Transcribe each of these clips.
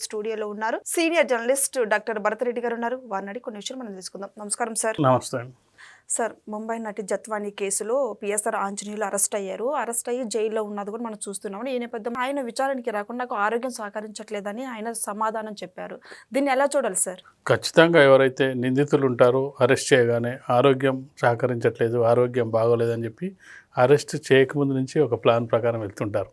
స్టూడియోలో ఉన్నారు. Senior journalist doctor Bharath Reddy గారు ఉన్నారు. వారిని అడిగి కొన్ని విషయాలు మనం తెలుసుకుందాం. నమస్కారం సార్. నమస్తే సార్ ముంబై నటి జత్వానీ కేసులో పిఎస్ఆర్ ఆంజనేయులు అరెస్ట్ అయ్యారు. అరెస్ట్ అయ్యి జైల్లో ఉన్నది కూడా మనం చూస్తున్నాం. ఈ నేపథ్యం ఆయన విచారణకి రాకుండా నాకు ఆరోగ్యం సహకరించట్లేదని ఆయన సమాధానం చెప్పారు. దీన్ని ఎలా చూడాలి సార్? ఖచ్చితంగా ఎవరైతే నిందితులు ఉంటారో అరెస్ట్ చేయగానే ఆరోగ్యం సహకరించట్లేదు ఆరోగ్యం బాగోలేదని చెప్పి అరెస్ట్ చేయకముందు నుంచి ఒక ప్లాన్ ప్రకారం వెళ్తుంటారు.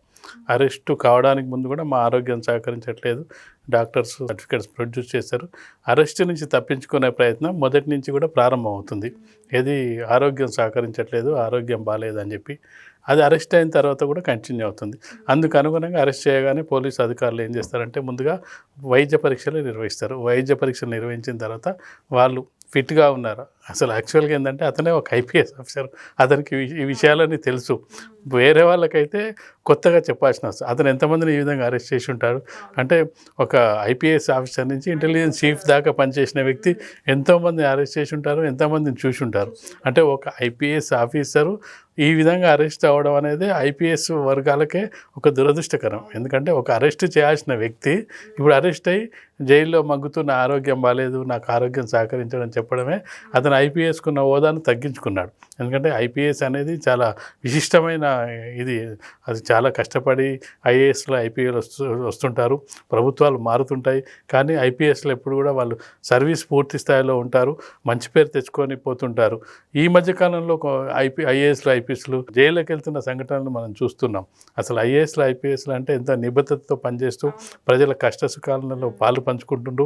అరెస్ట్ కావడానికి ముందు కూడా మా ఆరోగ్యం సహకరించట్లేదు. డాక్టర్స్ సర్టిఫికేట్స్ ప్రొడ్యూస్ చేస్తారు అరెస్ట్ నుంచి తప్పించుకునే ప్రయత్నం మొదటి నుంచి కూడా ప్రారంభం అవుతుంది ఏది ఆరోగ్యం సహకరించట్లేదు ఆరోగ్యం బాగాలేదని చెప్పి అది అరెస్ట్ అయిన తర్వాత కూడా కంటిన్యూ అవుతుంది. అందుకు అనుగుణంగా అరెస్ట్ చేయగానే పోలీసు అధికారులు ఏం చేస్తారంటే ముందుగా వైద్య పరీక్షలు నిర్వహిస్తారు. వైద్య పరీక్షలు నిర్వహించిన తర్వాత వాళ్ళు ఫిట్గా ఉన్నారా. అసలు యాక్చువల్గా ఏంటంటే అతనే ఒక ఐపీఎస్ ఆఫీసర్. అతనికి ఈ- విషయాలన్నీ తెలుసు. వేరే వాళ్ళకైతే కొత్తగా చెప్పాల్సిన అవసరం. అతను ఎంతమందిని ఈ విధంగా అరెస్ట్ చేసి ఉంటారు అంటే ఒక ఐపీఎస్ ఆఫీసర్ నుంచి ఇంటెలిజెన్స్ చీఫ్ దాకా పనిచేసిన వ్యక్తి ఎంతోమందిని అరెస్ట్ చేసి ఉంటారు ఎంతోమందిని చూసి ఉంటారు. అంటే ఒక ఐపీఎస్ ఆఫీసరు ఈ విధంగా అరెస్ట్ అవ్వడం అనేది ఐపీఎస్ వర్గాలకే ఒక దురదృష్టకరం. ఎందుకంటే ఒక అరెస్ట్ చేయాల్సిన వ్యక్తి ఇప్పుడు అరెస్ట్ అయ్యి జైల్లో మగ్గుతూ నా ఆరోగ్యం బాగాలేదు నాకు ఆరోగ్యం సహకరించడం చెప్పడమే అతను ఐపీఎస్కున్న హోదాను తగ్గించుకున్నాడు. ఎందుకంటే ఐపీఎస్ అనేది చాలా విశిష్టమైన ఇది. అది చాలా కష్టపడి ఐఏఎస్లో ఐపీఎల్ వస్తు వస్తుంటారు. ప్రభుత్వాలు మారుతుంటాయి. కానీ ఐపీఎస్లో ఎప్పుడు కూడా వాళ్ళు సర్వీస్ పూర్తి స్థాయిలో ఉంటారు. మంచి పేరు తెచ్చుకొని పోతుంటారు. ఈ మధ్యకాలంలో ఐపీ ఐఏఎస్లు ఐపీఎస్లు జైల్లోకి వెళ్తున్న సంఘటనలు మనం చూస్తున్నాం. అసలు ఐఏఎస్లు ఐపీఎస్లు అంటే ఎంత నిబద్ధతతో పనిచేస్తూ ప్రజల కష్ట సుఖాలలో పాలు పంచుకుంటుంటూ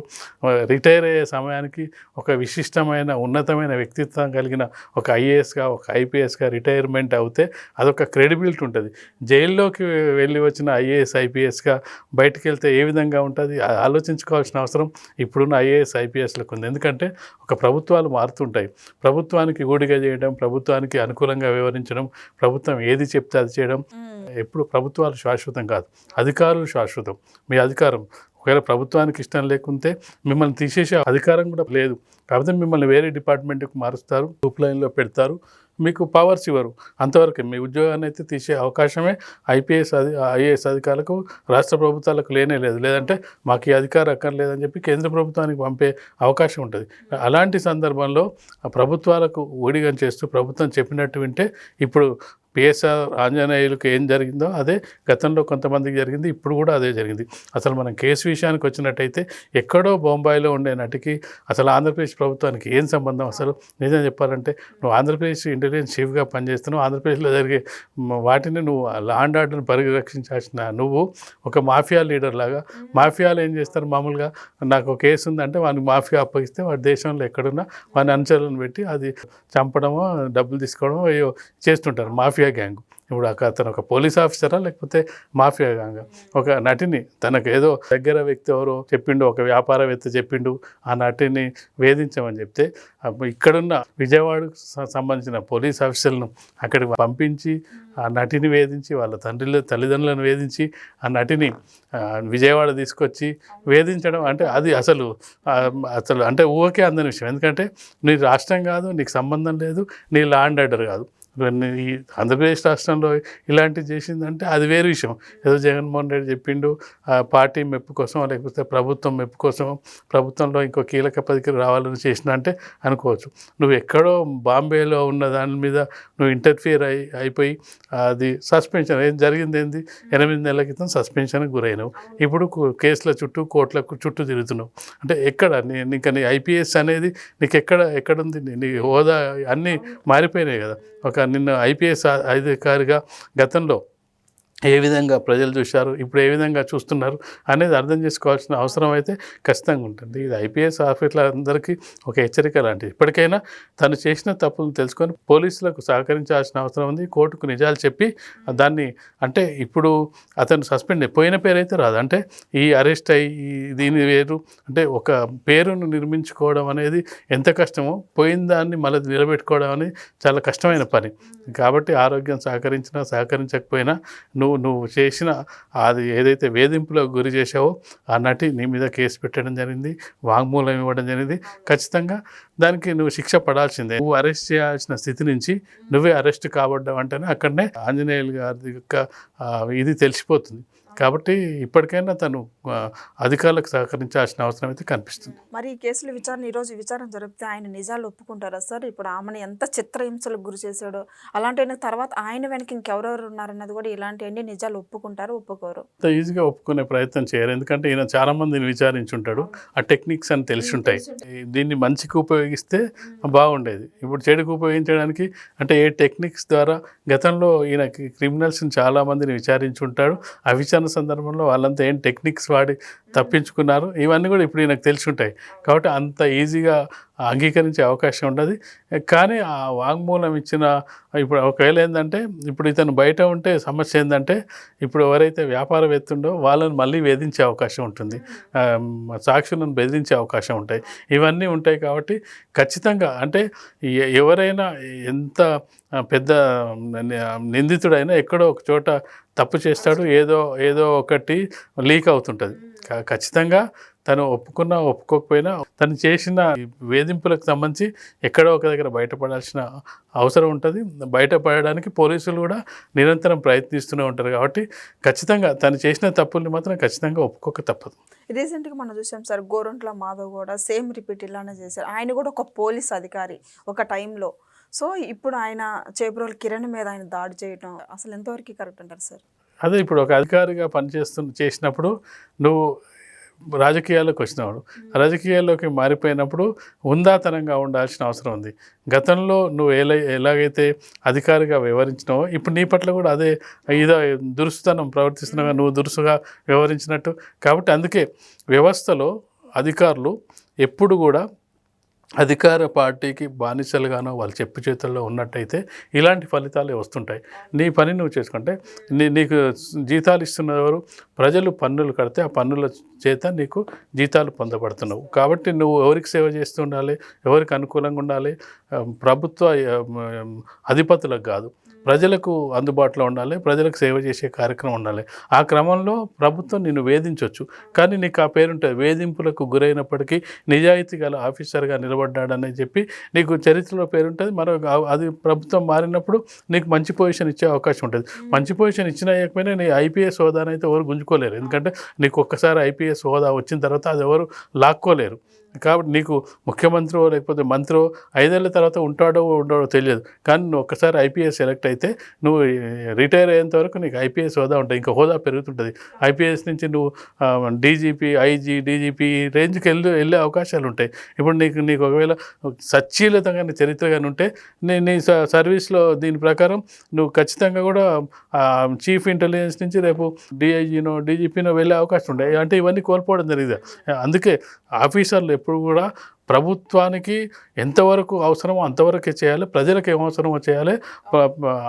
రిటైర్ అయ్యే సమయానికి ఒక విశిష్టమైన ఉన్నతమైన వ్యక్తిత్వం కలిగిన ఒక ఐఏఎస్గా ఒక ఐపీఎస్గా రిటైర్మెంట్ అవుతే అదొక క్రెడిబిలిటీ ఉంటుంది. జైల్లోకి వెళ్ళి వచ్చిన ఐఏఎస్ ఐపీఎస్గా బయటికి వెళ్తే ఏ విధంగా ఉంటుంది? ఆలోచించుకోవాల్సిన అవసరం ఇప్పుడున్న ఐఏఎస్ ఐపీఎస్లకు ఉంది. ఎందుకంటే ఒక ప్రభుత్వాలు మారుతుంటాయి. ప్రభుత్వానికి ఊడిగా చేయడం ప్రభుత్వానికి అనుకూలంగా వివరించడం ప్రభుత్వం ఏది చెప్తే అది చేయడం ఎప్పుడు ప్రభుత్వాలు శాశ్వతం కాదు. అధికారులు శాశ్వతం. మీ అధికారం ఒకవేళ ప్రభుత్వానికి ఇష్టం లేకుంటే మిమ్మల్ని తీసేసే అధికారం కూడా లేదు. కాకపోతే మిమ్మల్ని వేరే డిపార్ట్మెంట్కి మారుస్తారు గ్రూప్ లైన్లో పెడతారు. మీకు పవర్స్ ఇవ్వరు. అంతవరకు మీ ఉద్యోగాన్ని అయితే తీసే అవకాశమే ఐపీఎస్ అధి ఐఏఎస్ అధికారులకు రాష్ట్ర ప్రభుత్వాలకు లేనే లేదు. లేదంటే మాకు ఈ అధికారం అక్కర్లేదని చెప్పి కేంద్ర ప్రభుత్వానికి పంపే అవకాశం ఉంటుంది. అలాంటి సందర్భంలో ప్రభుత్వాలకు ఊడిగం చేస్తూ ప్రభుత్వం చెప్పినట్టు వింటే ఇప్పుడు పిఎస్ఆర్ ఆంజనేయులకు ఏం జరిగిందో అదే గతంలో కొంతమందికి జరిగింది ఇప్పుడు కూడా అదే జరిగింది. అసలు మనం కేసు విషయానికి వచ్చినట్టయితే ఎక్కడో బొంబాయిలో ఉండే నటికి అసలు ఆంధ్రప్రదేశ్ ప్రభుత్వానికి ఏం సంబంధం అసలు? నిజం చెప్పాలంటే నువ్వు ఆంధ్రప్రదేశ్ ఇంటెలిజెన్స్ చీఫ్గా పనిచేస్తున్నావు ఆంధ్రప్రదేశ్లో జరిగే వాటిని నువ్వు లాండ్ ఆర్డర్ని పరిరక్షించాల్సిన నువ్వు ఒక మాఫియా లీడర్ లాగా. మాఫియాలు ఏం చేస్తారు? మామూలుగా నాకు ఒక కేసు ఉందంటే వానికి మాఫియా అప్పగిస్తే వాడి దేశంలో ఎక్కడున్నా వాని అనుచరులను పెట్టి అది చంపడమో డబ్బులు తీసుకోవడమో చేస్తుంటారు. Mafia gang. ఇప్పుడు ఒక అతను ఒక పోలీస్ ఆఫీసరా లేకపోతే మాఫియా గ్యాంగ్? ఒక నటిని తనకు ఏదో దగ్గర వ్యక్తి ఎవరో చెప్పిండు ఒక వ్యాపారవేత్త చెప్పిండు ఆ నటిని వేధించమని చెప్తే ఇక్కడున్న విజయవాడకు సంబంధించిన పోలీస్ ఆఫీసర్లను అక్కడికి పంపించి ఆ నటిని వేధించి వాళ్ళ తండ్రిలు తల్లిదండ్రులను వేధించి ఆ నటిని విజయవాడ తీసుకొచ్చి వేధించడం అంటే అది అసలు అసలు అంటే ఊరికే అందని విషయం. ఎందుకంటే నీ రాష్ట్రం కాదు నీకు సంబంధం లేదు నీ లా ఆర్డర్ కాదు. ఈ ఆంధ్రప్రదేశ్ రాష్ట్రంలో ఇలాంటివి చేసిందంటే అది వేరే విషయం. ఏదో జగన్మోహన్ రెడ్డి చెప్పిండు ఆ పార్టీ మెప్పు కోసం లేకపోతే ప్రభుత్వం మెప్పు కోసం ప్రభుత్వంలో ఇంకో కీలక పదికి రావాలని చేసిన అంటే అనుకోవచ్చు. నువ్వు ఎక్కడో బాంబేలో ఉన్న దాని మీద నువ్వు ఇంటర్ఫియర్ అయి అయిపోయి అది సస్పెన్షన్ ఏం జరిగింది ఏంది? ఎనిమిది నెలల క్రితం సస్పెన్షన్కి గురైనవు. ఇప్పుడు కేసుల చుట్టూ కోట్ల చుట్టూ తిరుగుతున్నావు. అంటే ఎక్కడ నీ ఇంకా నీ ఐపీఎస్ అనేది నీకు ఎక్కడ ఎక్కడుంది? నీ- నీ హోదా అన్నీ మారిపోయినాయి కదా. ఒక నిన్న ఐపీఎస్ అధికారిగా గతంలో ఏ విధంగా ప్రజలు చూశారు ఇప్పుడు ఏ విధంగా చూస్తున్నారు అనేది అర్థం చేసుకోవాల్సిన అవసరం అయితే ఖచ్చితంగా ఉంటుంది. ఇది ఐపీఎస్ ఆఫీసర్లందరికీ ఒక హెచ్చరిక లాంటిది. ఇప్పటికైనా తను చేసిన తప్పులను తెలుసుకొని పోలీసులకు సహకరించాల్సిన అవసరం ఉంది. కోర్టుకు నిజాలు చెప్పి దాన్ని అంటే ఇప్పుడు అతను సస్పెండ్ పోయిన పేరు అయితే రాదు. అంటే ఈ అరెస్ట్ అయ్యి దీని వేరు అంటే ఒక పేరును నిర్మించుకోవడం అనేది ఎంత కష్టమో పోయిన దాన్ని మళ్ళీ నిలబెట్టుకోవడం అనేది చాలా కష్టమైన పని. కాబట్టి ఆరోగ్యం సహకరించినా సహకరించకపోయినా నువ్వు నువ్వు నువ్వు చేసిన అది ఏదైతే వేధింపులకు గురి చేసావో ఆ నటి నీ మీద కేసు పెట్టడం జరిగింది వాంగ్మూలం ఇవ్వడం జరిగింది. ఖచ్చితంగా దానికి నువ్వు శిక్ష పడాల్సిందే. నువ్వు అరెస్ట్ చేయాల్సిన స్థితి నుంచి నువ్వే అరెస్ట్ కాబడ్డావు అంటేనే అక్కడనే ఆంజనేయులు గారి యొక్క ఇది తెలిసిపోతుంది. కాబట్టి ఇప్పటికైనా తను అధికారులకు సహకరించాల్సిన అవసరం అయితే కనిపిస్తుంది. మరి ఈ కేసుల విచారణ ఈ రోజు విచారణ జరిపితే ఆయన నిజాలు ఒప్పుకుంటారా సార్? ఇప్పుడు ఆమెను ఎంత చిత్రహింసలకు గురి చేశాడో అలాంటి తర్వాత ఆయన వెనక ఇంకెవరెవరు ఉన్నారన్నది కూడా ఇలాంటివన్నీ నిజాలు ఒప్పుకుంటారు ఒప్పుకోరు. ఈజీగా ఒప్పుకునే ప్రయత్నం చేయరు. ఎందుకంటే ఈయన చాలా మందిని విచారించుంటాడు. ఆ టెక్నిక్స్ అని తెలిసి ఉంటాయి దీన్ని మంచికి ఉపయోగిస్తే బాగుండేది. ఇప్పుడు చెడుకు ఉపయోగించడానికి అంటే ఏ టెక్నిక్స్ ద్వారా గతంలో ఈయన క్రిమినల్స్ని చాలా మందిని విచారించుంటాడు. ఆ విచారణ సందర్భంలో వాళ్ళంతా ఏం టెక్నిక్స్ వాడి తప్పించుకున్నారు? ఇవన్నీ కూడా ఇప్పుడు నాకు తెలిసి ఉంటాయి కాబట్టి అంత ఈజీగా అంగీకరించే అవకాశం ఉండదు. కానీ ఆ వాంగ్మూలం ఇచ్చిన ఇప్పుడు ఒకవేళ ఏంటంటే ఇప్పుడు ఇతను బయట ఉంటే సమస్య ఏంటంటే ఇప్పుడు ఎవరైతే వ్యాపారవేత్తుండో వాళ్ళని మళ్ళీ వేధించే అవకాశం ఉంటుంది. సాక్షులను బెదిరించే అవకాశం ఉంటాయి. ఇవన్నీ ఉంటాయి కాబట్టి ఖచ్చితంగా అంటే ఎవరైనా ఎంత పెద్ద నిందితుడైనా ఎక్కడో ఒక చోట తప్పు చేస్తాడు ఏదో ఏదో ఒకటి లీక్ అవుతుంటుంది. ఖచ్చితంగా తను ఒప్పుకున్నా ఒప్పుకోకపోయినా తను చేసిన వేధింపులకు సంబంధించి ఎక్కడో ఒక దగ్గర బయటపడాల్సిన అవసరం ఉంటుంది. బయటపడడానికి పోలీసులు కూడా నిరంతరం ప్రయత్నిస్తూనే ఉంటారు కాబట్టి ఖచ్చితంగా తను చేసిన తప్పుల్ని మాత్రం ఖచ్చితంగా ఒప్పుకోక తప్పదు. రీసెంట్గా మనం చూసాం సార్ గోరంట్ల మాధవ్ కూడా సేమ్ రిపీట్ ఇలానే చేశారు. ఆయన కూడా ఒక పోలీస్ అధికారి ఒక టైంలో. సో ఇప్పుడు ఆయన చేబ్రోల్ కిరణ్ మీద ఆయన దాడి చేయడం అసలు ఎంతవరకు కరెక్ట్ అంటారు సార్? అదే ఇప్పుడు ఒక అధికారిగా పనిచేస్తు చేసినప్పుడు నువ్వు రాజకీయాల్లోకి వచ్చినవాడు. రాజకీయాల్లోకి మారిపోయినప్పుడు ఉందాతనంగా ఉండాల్సిన అవసరం ఉంది. గతంలో నువ్వు ఎలా ఎలాగైతే అధికారిగా వ్యవహరించినావో ఇప్పుడు నీ పట్ల కూడా అదే ఇదో దురుసుతనం ప్రవర్తిస్తున్నావు నువ్వు దురుసుగా వ్యవహరించినట్టు. కాబట్టి అందుకే వ్యవస్థలో అధికారులు ఎప్పుడు కూడా అధికార పార్టీకి బానిసలుగానో వాళ్ళు చెప్పు చేతుల్లో ఉన్నట్టయితే ఇలాంటి ఫలితాలే వస్తుంటాయి. నీ పని నువ్వు చేసుకుంటే నీ నీకు జీతాలు ఇస్తున్నవారు ప్రజలు పన్నులు కడితే ఆ పన్నుల చేత నీకు జీతాలు పొందబడుతున్నావు. కాబట్టి నువ్వు ఎవరికి సేవ చేస్తూ ఉండాలి? ఎవరికి అనుకూలంగా ఉండాలి? ప్రభుత్వ అధిపతులకు కాదు. ప్రజలకు అందుబాటులో ఉండాలి ప్రజలకు సేవ చేసే కార్యక్రమం ఉండాలి. ఆ క్రమంలో ప్రభుత్వం నిన్ను వేధించవచ్చు కానీ నీకు ఆ పేరుంటుంది వేధింపులకు గురైనప్పటికీ నిజాయితీ గల ఆఫీసర్గా నిలబడ్డాడని చెప్పి నీకు చరిత్రలో పేరుంటుంది. మరో అది ప్రభుత్వం మారినప్పుడు నీకు మంచి పొజిషన్ ఇచ్చే అవకాశం ఉంటుంది. మంచి పొజిషన్ ఇచ్చినా ఇవ్వకపోయినా నీ ఐపీఎస్ హోదానైతే అయితే ఎవరు గుంజుకోలేరు. ఎందుకంటే నీకు ఒక్కసారి ఐపీఎస్ హోదా వచ్చిన తర్వాత అది ఎవరు లాక్కోలేరు. కాబట్టి నీకు ముఖ్యమంత్రి లేకపోతే మంత్రి ఐదేళ్ళ తర్వాత ఉంటాడో ఉండడో తెలియదు. కానీ నువ్వు ఒక్కసారి ఐపీఎస్ సెలెక్ట్ అయితే నువ్వు రిటైర్ అయ్యేంత వరకు నీకు ఐపీఎస్ హోదా ఉంటుంది ఇంకా హోదా పెరుగుతుంటుంది. ఐపీఎస్ నుంచి నువ్వు డీజీపీ ఐజీ డీజీపీ రేంజ్కి వెళ్ళి వెళ్ళే అవకాశాలు ఉంటాయి. ఇప్పుడు నీకు నీకు ఒకవేళ సచ్చీలతంగా చరిత్ర కానీ ఉంటే నీ నీ స- సర్వీస్లో దీని ప్రకారం నువ్వు ఖచ్చితంగా కూడా చీఫ్ ఇంటెలిజెన్స్ నుంచి రేపు డిఐజీనో డీజీపీనో వెళ్ళే అవకాశం ఉంటాయి. అంటే ఇవన్నీ కోల్పోవడం జరిగింది. అందుకే ఆఫీసర్లు ఎప్పుడు కూడా ప్రభుత్వానికి ఎంతవరకు అవసరమో అంతవరకే చేయాలి. ప్రజలకు ఏం అవసరమో చేయాలి.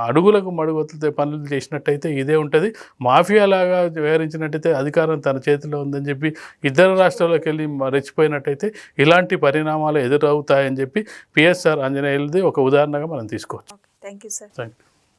అడుగులకు మడుగులతో పనులు చేసినట్టయితే ఇదే ఉంటుంది. మాఫియాలాగా వ్యవహరించినట్టయితే అధికారం తన చేతిలో ఉందని చెప్పి ఇతర రాష్ట్రాల్లోకి వెళ్ళి రెచ్చిపోయినట్టయితే ఇలాంటి పరిణామాలు ఎదురవుతాయని చెప్పి పిఎస్ఆర్ ఆంజనేయులది ఒక ఉదాహరణగా మనం తీసుకోవచ్చు. Thank you sir. Thank you